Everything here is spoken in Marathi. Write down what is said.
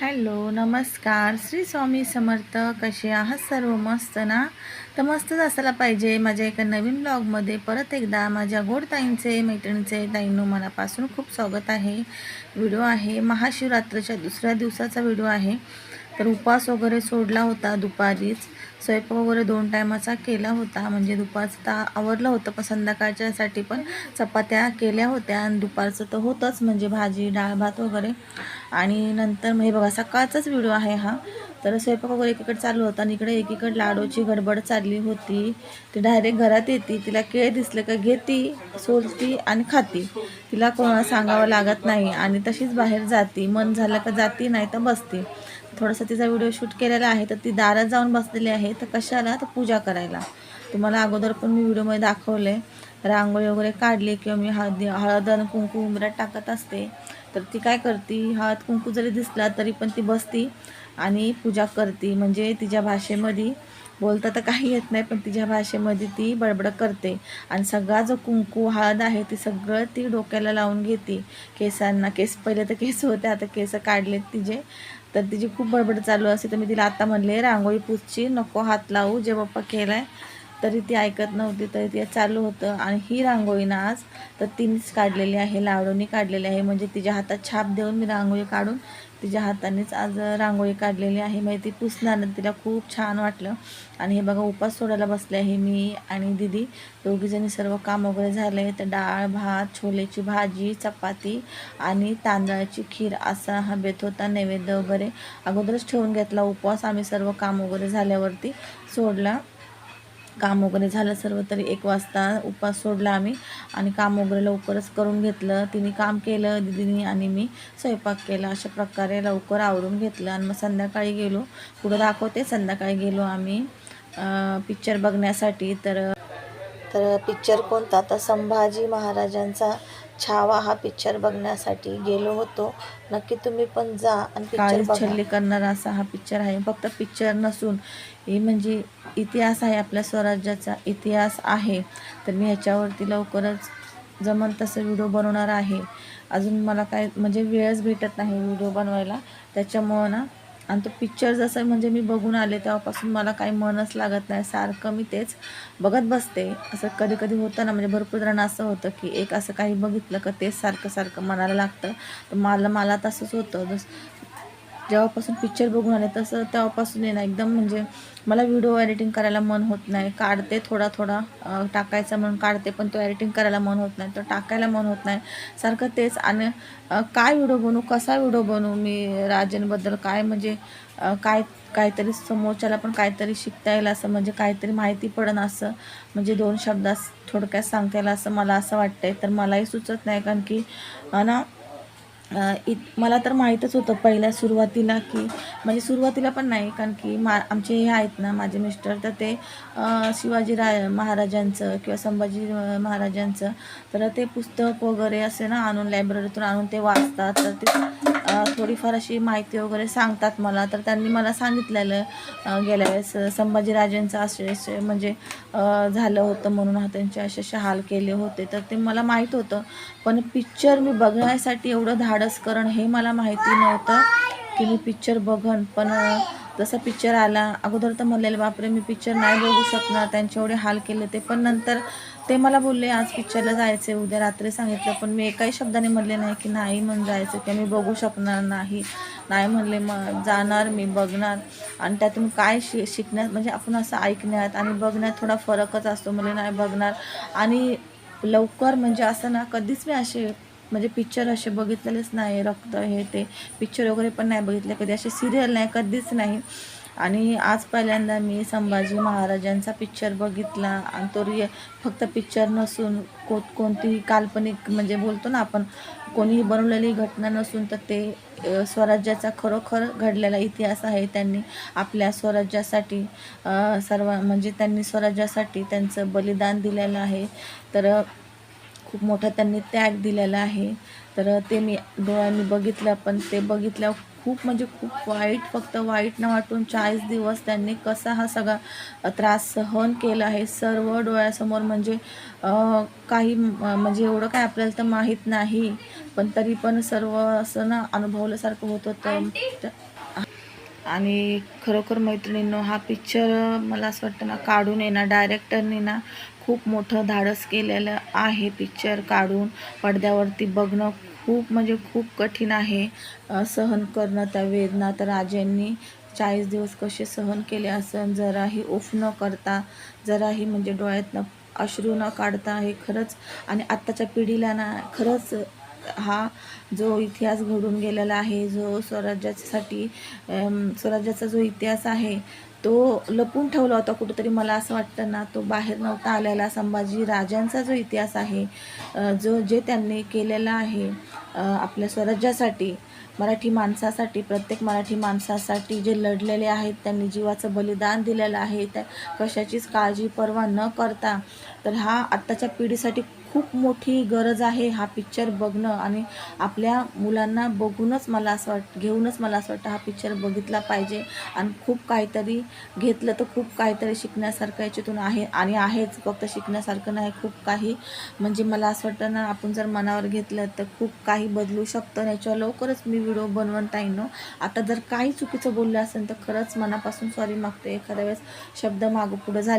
हॅलो नमस्कार. श्री स्वामी समर्थ कसे आहात सर्व? मस्त ना? तर मस्तच असायला पाहिजे. माझ्या एका नवीन ब्लॉगमध्ये परत एकदा माझ्या गोड ताईंचे मैत्रिणीचे ताईंनो मनापासून खूप स्वागत आहे. व्हिडिओ आहे. महाशिवरात्रीच्या दुसऱ्या दिवसाचा व्हिडिओ आहे. तर उपवास वगैरे सोडला होता दुपारीच. स्वयंपाक वगैरे दोन टायमाचा केला होता. म्हणजे दुपारचं तर आवरलं होतं पण संध्याकाळच्यासाठी पण चपात्या केल्या होत्या. आणि दुपारचं तर होतंच म्हणजे भाजी डाळ भात वगैरे. आणि नंतर मग हे बघा सकाळचाच व्हिडिओ आहे हा. तर स्वयंपाक वगैरे एकीकडे चालू होता आणि इकडे एकीकडे लाडूची गडबड चालली होती. ती डायरेक्ट घरात येते. तिला केळ दिसलं का घेती सोलती आणि खाती. तिला कोणाला सांगावं लागत नाही. आणि तशीच बाहेर जाती. मन झालं का जाती नाही तर बसते. थोडासा तिचा व्हिडिओ शूट केलेला आहे तर ती दारात जाऊन बसलेली आहे. तर कशाला? तर पूजा करायला. तुम्हाला अगोदर पण मी व्हिडिओमध्ये दाखवले. रांगोळी वगैरे काढली किंवा मी हळदी हळद आणि कुंकू उमऱ्यात टाकत असते. तर ती काय करते? हळद कुंकू जरी दिसला तरी पण ती बसती आणि पूजा करते. म्हणजे तिच्या भाषेमध्ये बोलता तर काही येत नाही पण तिच्या भाषेमध्ये ती बडबड करते. आणि सगळा जो कुंकू हळद आहे ती सगळं ती डोक्याला लावून घेते. केसांना केस पहिले तर केस होते आता केस काढलेत तिचे. तर तिची खूप बडबड चालू असते. तर मी तिला आता म्हणले रांगोळी पुसची नको हात लावू जे बाप्पा केलाय. तरी ती ऐकत नव्हती. तरी ते चालू होतं. आणि ही रांगोळी ना आज तर तिनेच काढलेली आहे लावडोनी काढलेली आहे. म्हणजे तिच्या हातात छाप देऊन मी रांगोळी काढून तिच्या हातानेच आज रांगोळी काढलेली आहे. म्हणजे ती पुसणार तिला खूप छान वाटलं. आणि हे बघा उपास सोडायला बसले आहे मी आणि दिदी. दोघीजणी सर्व काम वगैरे झाले. तर डाळ भात छोलेची भाजी चपाती आणि तांदळाची खीर असा हा बेत होता नैवेद्य वगैरे. अगोदरच ठेवून घेतला उपवास. आम्ही सर्व काम वगैरे झाल्यावरती सोडला. काम वगैरे झालं सर्व तरी एक वाजता उपवास सोडला आम्ही आणि काम वगैरे लवकरच करून घेतलं. तिने काम केलं दिदीने आणि मी स्वयंपाक केला. अशा प्रकारे लवकर आवरून घेतलं आणि मग संध्याकाळी गेलो. पुढं दाखवते संध्याकाळी गेलो आम्ही. पिक्चर बघण्यासाठी तर तर पिक्चर कोणता? तर संभाजी महाराजांचा छावा हा पिक्चर बघण्यासाठी गेलो होतो. नक्की तुम्ही पण जा आणि पिक्चर छल्ली करणारा असा हा पिक्चर आहे. फक्त पिक्चर नसून हे म्हणजे इतिहास आहे आपल्या स्वराज्याचा इतिहास आहे. तर मी ह्याच्यावरती लवकरच जमन तसं व्हिडिओ बनवणार आहे. अजून मला काय म्हणजे वेळच भेटत नाही व्हिडिओ बनवायला. त्याच्यामुळं ना आणि तो पिक्चर जसं म्हणजे मी बघून आले तेव्हापासून मला काही मनच लागत नाही. सारखं मी तेच बघत बसते. असं कधी कधी होतं ना म्हणजे भरपूर जणांना असं होतं की एक असं काही बघितलं का तेच सारखं सारखं मनाला लागतं. तर मला मला तसंच होतं. जस जेव्हापासून पिक्चर बघून आले तसं तेव्हापासून आहे ना एकदम म्हणजे मला व्हिडिओ एडिटिंग करायला मन होत नाही. काढते थोडा थोडा टाकायचा म्हणून काढते पण तो एडिटिंग करायला मन होत नाही तो टाकायला मन होत नाही. सारखं तेच आणि काय व्हिडिओ बनवू कसा व्हिडिओ बनवू मी राजनबद्दल काय म्हणजे काय काहीतरी समोरच्याला पण काहीतरी शिकता येईल असं म्हणजे काहीतरी माहिती पडन असं म्हणजे दोन शब्दात थोडक्यात सांगता येईल असं मला असं वाटतंय. तर मलाही सुचत नाही कारण की ना इत मला तर माहीतच होतं पहिल्या सुरुवातीला की म्हणजे सुरुवातीला पण नाही कारण की मा आमचे हे आहेत ना माझे मिस्टर तर ते शिवाजी राय महाराजांचं किंवा संभाजी महाराजांचं तर ते पुस्तक वगैरे असे ना आणून लायब्ररीतून आणून ते वाचतात तर ते थोडीफार अशी माहिती वगैरे सांगतात मला. तर त्यांनी मला सांगितलेलं गेल्या वेळेस संभाजीराजेंचं असे असे म्हणजे झालं होतं म्हणून त्यांचे असे असे हाल केले होते. तर ते मला माहीत होतं. पण पिक्चर मी बघण्यासाठी एवढं धाडस करण हे मला माहिती नव्हतं की मी पिक्चर बघन. पण जसं पिक्चर आला अगोदर तर म्हणलेलं बापरे मी पिक्चर नाही बघू शकणार. त्यांचे एवढे हाल केले ते. पण नंतर ते मला बोलले आज पिक्चरला जायचं उद्या रात्री सांगितलं पण मी एकाही शब्दाने म्हणले नाही की नाही म्हणून जायचं किंवा मी बघू शकणार नाही नाही म्हणले मग जाणार मी बघणार. आणि त्यातून काय शि शिकण्यात म्हणजे आपण असं ऐकण्यात आणि बघण्यात थोडा फरकच असतो म्हणजे नाही बघणार. आणि लवकर म्हणजे असं ना कधीच मी असे म्हणजे पिक्चर असे बघितलेलेच नाही रक्त हे ते पिक्चर वगैरे पण नाही बघितले कधी असे सिरियल नाही कधीच नाही. आणि आज पहिल्यांदा मी संभाजी महाराजांचा पिक्चर बघितला. आणि तो रिय फक्त पिक्चर नसून को कोणतीही काल्पनिक म्हणजे बोलतो ना आपण कोणीही बनवलेली घटना नसून तर ते स्वराज्याचा खरोखर घडलेला इतिहास आहे. त्यांनी आपल्या स्वराज्यासाठी सर्व म्हणजे त्यांनी स्वराज्यासाठी त्यांचं बलिदान दिलेलं आहे. तर खूप मोठा त्यांनी त्याग दिलेला आहे. तर ते मी डोळ्यांनी बघितलं पण ते बघितल्यावर खूप म्हणजे खूप वाईट फक्त वाईट न वाटून चाळीस दिवस त्यांनी कसा हा सगळा त्रास सहन केला आहे सर्व डोळ्यासमोर म्हणजे काही म्हणजे एवढं काय आपल्याला तर माहीत नाही पण तरी पण सर्व असं ना अनुभवल्यासारखं होत. होतं आणि खरोखर मैत्रिणींनो हा पिक्चर मला असं वाटतं ना काढून येणार डायरेक्टरनी ना खूप मोठं धाडस केलेलं आहे पिक्चर काढून. पडद्यावरती बघणं खूप म्हणजे खूप कठीण आहे. सहन करणं त्या वेदना तर राजांनी चाळीस दिवस कसे सहन केले असं जराही उफ न करता जराही म्हणजे डोळ्यातनं अश्रू न काढता हे खरंच आणि आत्ताच्या पिढीला ना खरंच हा जो इतिहास घडून गेलेला आहे जो स्वराज्यासाठी स्वराज्याचा जो इतिहास आहे तो लपून ठेवला होता कुठंतरी. मला असं वाटतं ना तो बाहेर नव्हता आलेला. संभाजी राजांचा जो इतिहास आहे जो जे त्यांनी केलेला आहे आपल्या स्वराज्यासाठी मराठी माणसासाठी प्रत्येक मराठी माणसासाठी जे लढलेले आहेत त्यांनी जीवाचं बलिदान दिलेलं आहे त्या कशाचीच काळजी पर्वा न करता तर हा आत्ताच्या पिढीसाठी खूप मोठी गरज आहे हा पिक्चर बघणं आणि आपल्या मुलांना बघूनच मला असं वाट घेऊनच मला असं वाटतं हा पिक्चर बघितला पाहिजे. आणि खूप काहीतरी घेतलं तर खूप काहीतरी शिकण्यासारखं याच्यातून आहे आणि आहेच. फक्त शिकण्यासारखं नाही खूप काही म्हणजे मला असं वाटतं ना आपण जर मनावर घेतलं तर खूप काही बदलू शकतं. याच्यावर लवकरच मी व्हिडिओ बनवत आहे आता जर काही चुकीचं बोललं असेल तर खरंच मनापासून सॉरी मागते एखाद्या वेळेस शब्द मागं पुढं झाले